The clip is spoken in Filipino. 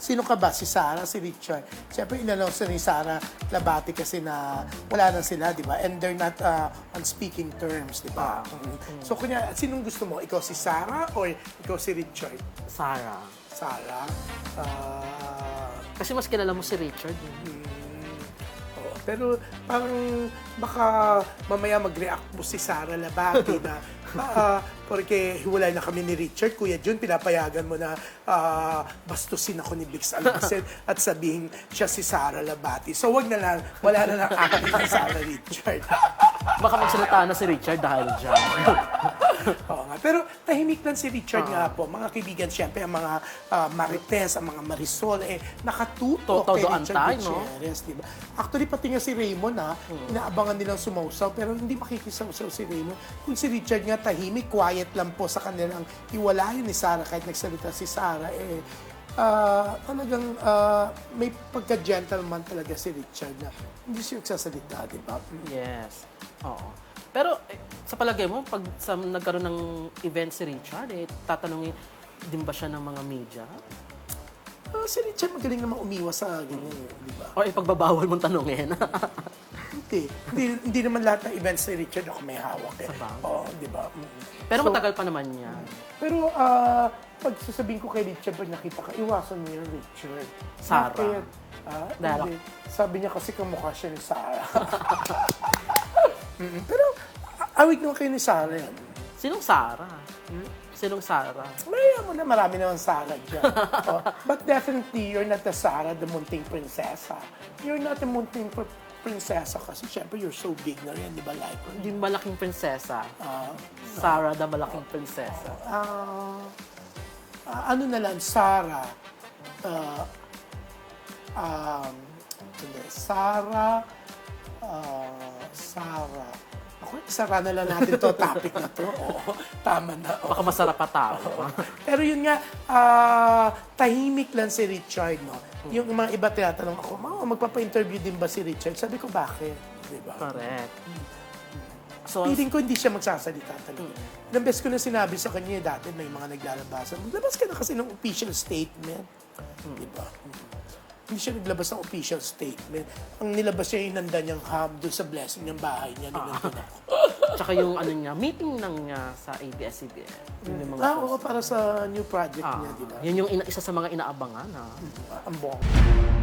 sino ka ba? Si Sarah, si Richard. Siyempre, inannounce na ni Sarah Labati kasi na wala na sila, di ba? And they're not uh, on speaking terms, di ba? Mhm. So, kunya, sinong gusto mo? Ikaw si Sarah or ikaw si Richard? Sarah. Sarah? Ah... Kasi mas kilala mo si Richard. eh. Pero parang baka mamaya mag-react mo si Sarah Labati na ah, porque hiwalay na kami ni Richard, Kuya Jun, pinapayagan mo na ah, bastusin ako ni Bix Almacen at sabihin siya si Sarah Labati. So wag na lang, wala na lang acting ni Sarah Richard. Baka magsalita na si Richard dahil dyan. Oo nga. Pero tahimik lang si Richard nga po. Mga kaibigan, siyempre, ang mga ah, Marites, ang mga Marisol, eh, nakatuto Todo kay Richard no? Gutierrez, di ba? Actually, pati nga si Raymond, ha, inaabangan nilang sumausaw, pero hindi makikisaw-saw si Raymond. Kung si Richard nga tahimik, quiet lang po sa kanilang iwalayan ni Sarah, kahit nagsalita si Sarah, eh, ah, talagang ah, may pagka-gentleman talaga si Richard na hindi siya nagsasalita, di ba? Yes. Oo. Pero eh, sa palagay mo, pag sa, nagkaroon ng event si Richard, eh, tatanungin din ba siya ng mga media? Ah, si Richard magaling naman umiwas sa ganyan, eh, di ba? O ipagbabawal mong tanungin? Hindi. hindi. Hindi naman lahat ng events ni Richard ako may hawak eh. Sa bagay. Oo, di ba? Mm. Pero So, matagal pa naman yan. Pero ah, pag sasabihin ko kay Richard, pag nakita ka, iwasan mo yung Richard. Sarah. Bakit? Ah, Dahil- hindi. Sabi niya kasi kamukha siya ni Sarah. Mm, Pero a- awig naman kayo ni Sarah yan. Sinong Sarah? Sinong Sarah? Maya mo na marami naman Sarah dyan. Oh, but definitely, you're not the Sarah, the munting prinsesa. You're not the munting pr- prinsesa kasi syempre you're so big na rin, di ba? Like, Hindi malaking prinsesa. ah, Sarah the malaking prinsesa. Ah, ah, ano na lang, Sarah, ah, um, hindi, Sarah, ah, Sarah, ako, isara na lang natin to topic na to. Oo, tama na. oo. Baka masarap pa tao. Pero yun nga, ah, tahimik lang si Richard, no? Yung mga iba tinatanong ako, "Ma, magpapa-interview din ba si Richard? Sabi ko, bakit? Di ba? Correct. So, Feeling ko hindi siya magsasalita talaga. Ilang beses ko na sinabi sa kanya dati may mga naglalabasan. Maglabas ka na kasi ng official statement. Di ba? Hindi siya naglabas ng official statement. Ang nilabas niya yung nanda niyang ham doon sa blessing ng bahay niya. Nung nandun ako. tsaka yung ano niya, meeting ng niya sa ABS-CBN. Yun yung mga Ah, oo, para sa new project Ah, niya, di ba? Yun yung ina- isa sa mga inaabangan. Ha? Ang bongga.